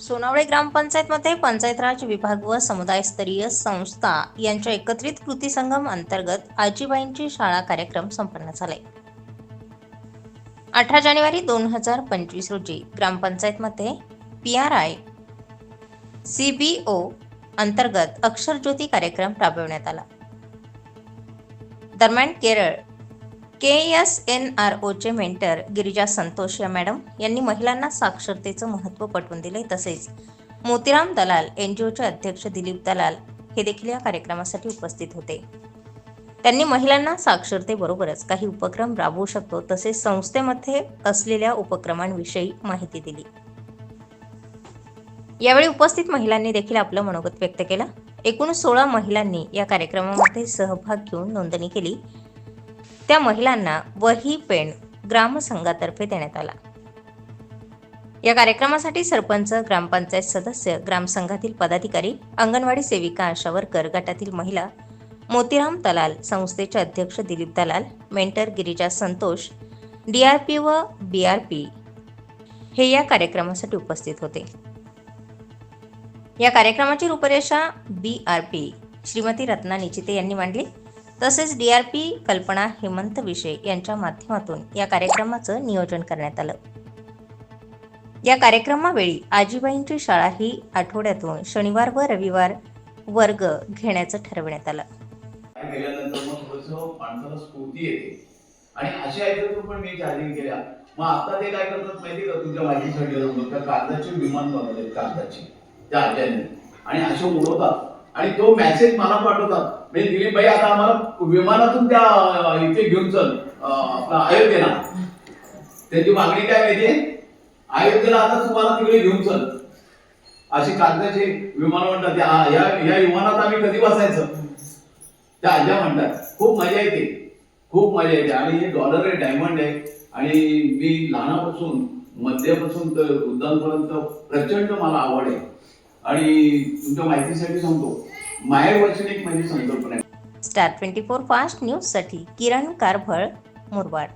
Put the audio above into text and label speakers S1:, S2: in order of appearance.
S1: सोनावळे ग्रामपंचायतमध्ये पंचायत राज विभाग व समुदायस्तरीय संस्था यांच्या एकत्रित कृती संगम अंतर्गत आजीबाईंची शाळा कार्यक्रम संपन्न झालाय अठरा जानेवारी दोन हजार पंचवीस रोजी ग्रामपंचायतमध्ये P R I C B O अंतर्गत अक्षरज्योती कार्यक्रम राबविण्यात आला. दरम्यान Kerala K S N R ओचे मेंटर गिरिजा संतोष या मॅडम यांनी महिलांना साक्षरतेचं महत्त्व पटवून दिले तसेच मोतीराम दलाल एन जी ओचे अध्यक्ष दिलीप दलाल हे देखील या कार्यक्रमासाठी उपस्थित होते. त्यांनी महिलांना साक्षरतेबरोबरच काही उपक्रम राबवू शकतो तसेच संस्थेमध्ये असलेल्या उपक्रमांविषयी माहिती दिली. यावेळी उपस्थित महिलांनी देखील आपलं मनोगत व्यक्त केलं. एकूण सोळा महिलांनी या कार्यक्रमामध्ये सहभाग घेऊन नोंदणी केली. त्या महिलांना वही पेन ग्रामसंघातर्फे देण्यात आला. या कार्यक्रमासाठी सरपंच ग्रामपंचायत सदस्य ग्रामसंघातील पदाधिकारी अंगणवाडी सेविका आशा वर्कर गटातील महिला मोतीराम दलाल संस्थेचे अध्यक्ष दिलीप दलाल मेंटर गिरिजा संतोष डीआरपी व बीआरपी हे या कार्यक्रमासाठी उपस्थित होते. या कार्यक्रमाची रूपरेषा B R P Shrimati Ratna Nichite यांनी मांडली. तसेच डी आर पी कल्पना हेमंत विषय यांच्या माध्यमातून या कार्यक्रमाचं नियोजन करण्यात आलं. या कार्यक्रमावेळी आजीबाईंची शाळा ही आठवड्यातून शनिवार व रविवार वर्ग घेण्याचं ठरवण्यात आलं.
S2: आणि अशा ह्याच्यातून पण मी चार्जिंग केल्या. मग आता ते काय करतात माहिती का? तुझ्या माहितीसाठी त्या कागदाचे विमान बनवले कागदाची. त्या आज्यांनी आणि असे उडवतात. आणि तो मेसेज मला पाठवतात. म्हणजे दिलीप भाई आता आम्हाला विमानातून त्या इथे घेऊन चल. आपला अयोध्येला. त्यांची मागणी काय माहितीये? अयोध्येला आता तुम्हाला तिकडे घेऊन चल. अशी कागदाचे विमान म्हणतात या या- या विमानात आम्ही कधी बसायचं? त्या आज्या म्हणतात. खूप मजा येते. खूप मजा येते. आणि हे डॉलर आहे डायमंड आहे. आणि मी लहानापासून मध्यापासून तर वृद्धांपर्यंत प्रचंड मला आवड आहे. आणि तुमच्या माहितीसाठी सांगतो माहेर एक माझी संकल्पना आहे.
S1: स्टार ट्वेंटी फोर फास्ट न्यूजसाठी किरण कारभळ मुरबाड.